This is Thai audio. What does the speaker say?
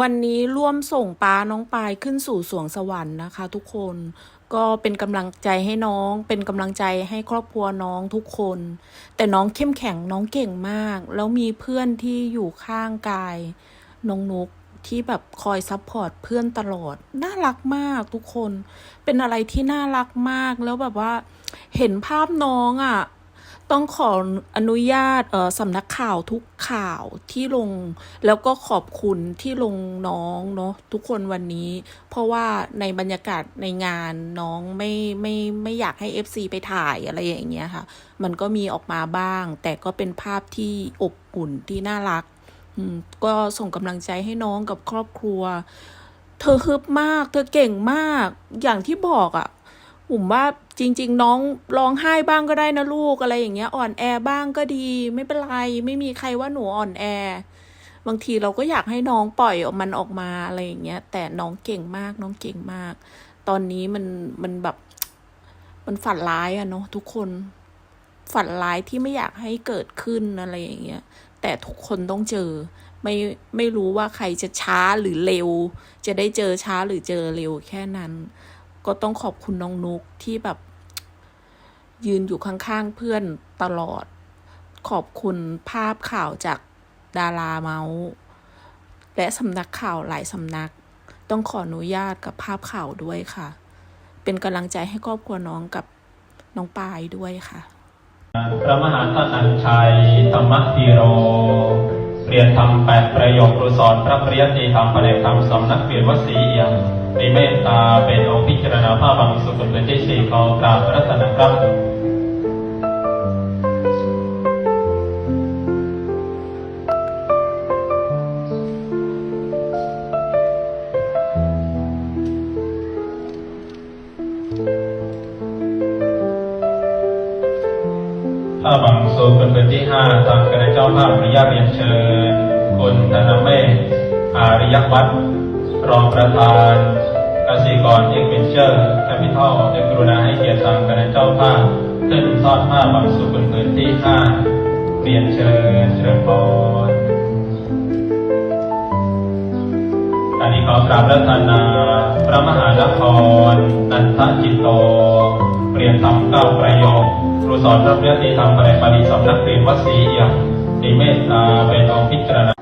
วันนี้ร่วมส่งป้าน้องปายขึ้นสู่สวงสวรรค์นะคะ ทุกคนก็เป็นกำลังใจให้น้อง เป็นกำลังใจให้ครอบครัวน้องทุกคน แต่น้องเข้มแข็งน้องเก่งมาก แล้วมีเพื่อนที่อยู่ข้างกาย น้องนุกที่แบบคอยซัพพอร์ตเพื่อนตลอด น่ารักมากทุกคน เป็นอะไรที่น่ารักมากแล้วแบบว่า เห็นภาพน้องอะ่ะ ต้องขออนุญาตเออสำนักข่าวทุกข่าวที่ลง แล้วก็ขอบคุณที่ลงน้องเนาะทุกคนวันนี้ เพราะว่าในบรรยากาศในงานน้องไม่ไม่ไม่อยากให้ FC ไปถ่ายอะไรอย่างเงี้ยค่ะ มันก็มีออกมาบ้าง แต่ก็เป็นภาพที่อบอุ่นที่น่ารักอืมก็ส่งกำลังใจให้น้องกับครอบครัว เธอฮึบมาก เธอเก่งมาก อย่างที่บอกอะ่ะ ผมว่าจริง ๆ น้องร้องไห้บ้างก็ได้นะลูกอะไรอย่างเงี้ย อ่อนแอบ้างก็ดี ไม่เป็นไร ไม่มีใครว่าหนูอ่อนแอ บางทีเราก็อยากให้น้องปล่อยออกมันออกมาอะไรอย่างเงี้ย แต่น้องเก่งมาก น้องเก่งมาก ตอนนี้มันมันแบบมันฝันร้ายอะเนาะทุกคนฝันร้ายที่ไม่อยากให้เกิดขึ้นอะไรอย่างเงี้ย แต่ทุกคนต้องเจอ ไม่ไม่รู้ว่าใครจะช้าหรือเร็ว จะได้เจอช้าหรือเจอเร็วแค่นั้น ก็ต้องขอบคุณน้องนุกที่แบบ ยืนอยู่ข้างๆเพื่อนตลอด ขอบคุณภาพข่าวจากดาราเมาส์และสำนักข่าวหลายสำนัก ต้องขออนุญาตกับภาพข่าวด้วยค่ะ เป็นกำลังใจให้ครอบครัวน้องกับน้องปายด้วยค่ะ พระมหาท่านอัญชัยธรรมธีโร ธรรมแปดประโยคครูสอนพระปริยติธรรมแผนกธรรมสำนักเปลี่ยนวัดศรีเอียมมีเมตตาเป็นองค์พิจารณาภาพบางสุขเป็นที่สี่ขอกราบพระรัตนครับถ้าบังสุขเป็นเป็นที่ห้าทางคณะเจ้าภาพอนุญาตเรียนเชิญ คุณธนเมธอาริยวัฒน์รองประธานกสิกรเอ็กเวนเจอร์แคปิทัลได้กรุณาให้เกียรติทางคณะเจ้าภาพขึ้นทอดผ้าบังสุขเป็นพื้นที่ห้าเรียนเชิญเชิญพรอันนี้ขอกราบรัตนาพระมหานครนันทจิตโตเรียนทำเก้าประโยคครูสอนพระเรียนที่ทำแผนกปฏิสำนักเรียนวัดศรีเอี่ยมมีเมตตาเป็นองค์พิจารณา